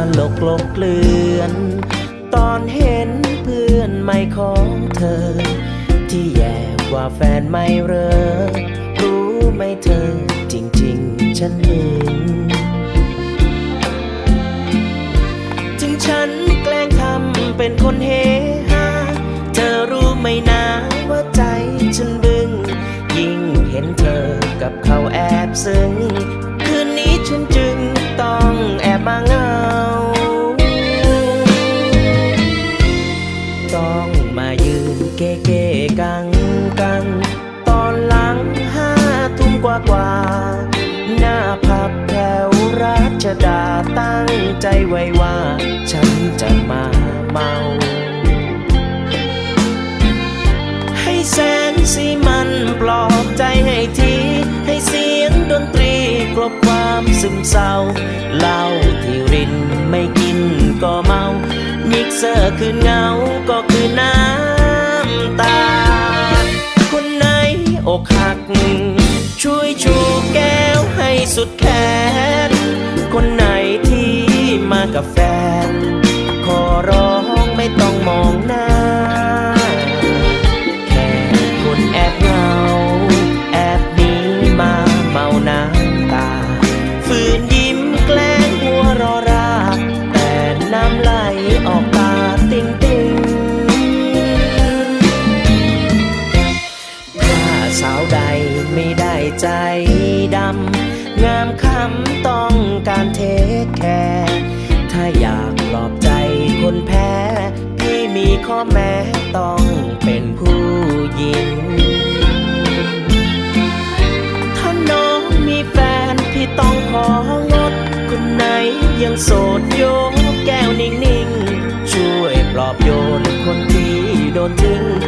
ตลกลบเกลื่อน ตอนเห็นเพื่อนใหม่ของเธอ ที่แย่กว่าแฟนไม่เรอรู้ไหมเธอ จริง ๆ ฉันหึงถึงฉันแกล้งทำเป็นคนเฮฮาเธอรู้ไหมนะว่าใจฉันบึงยิ่งเห็นเธอกับเขาแอบซึ้ง เก้ก้กังกัง ตอนหลังห้าทุ่มกว่ากว่า หน้าพับแถวราชดาตั้งใจไว้ว่า ฉันจะมาเมา ให้แสงสีมันปลอบใจให้ที ให้เสียงดนตรีกลบความซึมเศร้าเหล้าที่รินไม่กินก็เมา มิกเซอร์คือเงาก็ อกหัก ช่วยชูแก้วให้สุดแขน คนไหนที่มากับแฟน ขอร้องไม่ต้องมองหน้า ดำ งามคำต้องการเทคแคร์ถ้าอยากปลอบใจคนแพ้ พี่มีข้อแม้ต้องเป็นผู้หญิง ถ้าน้องมีแฟน พี่ต้องของด คนไหนยังโสดโยกแก้วนิ่งๆ ช่วยปลอบโยนคนที่โดนทิ้ง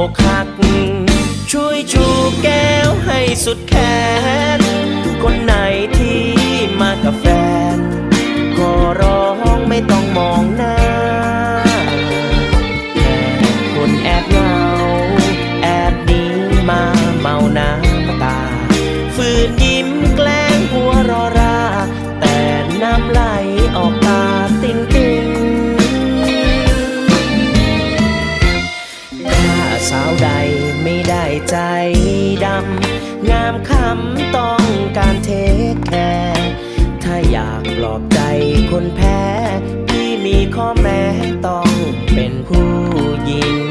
อกหัก ช่วยชูแก้วให้สุดแขน คนไหนที่มากับแฟน ก็ร้องไม่ต้องมองหน้า คำต้องการเทคแคร์ถ้าอยากปลอบใจคนแพ้พี่มีข้อแม้ต้องเป็นผู้หญิง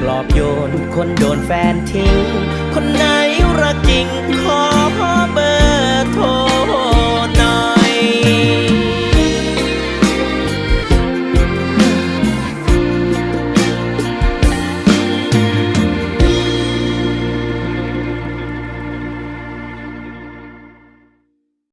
ปลอบโยน คนโดนแฟนทิ้ง คนไหนรักจริงขอเบอร์โทร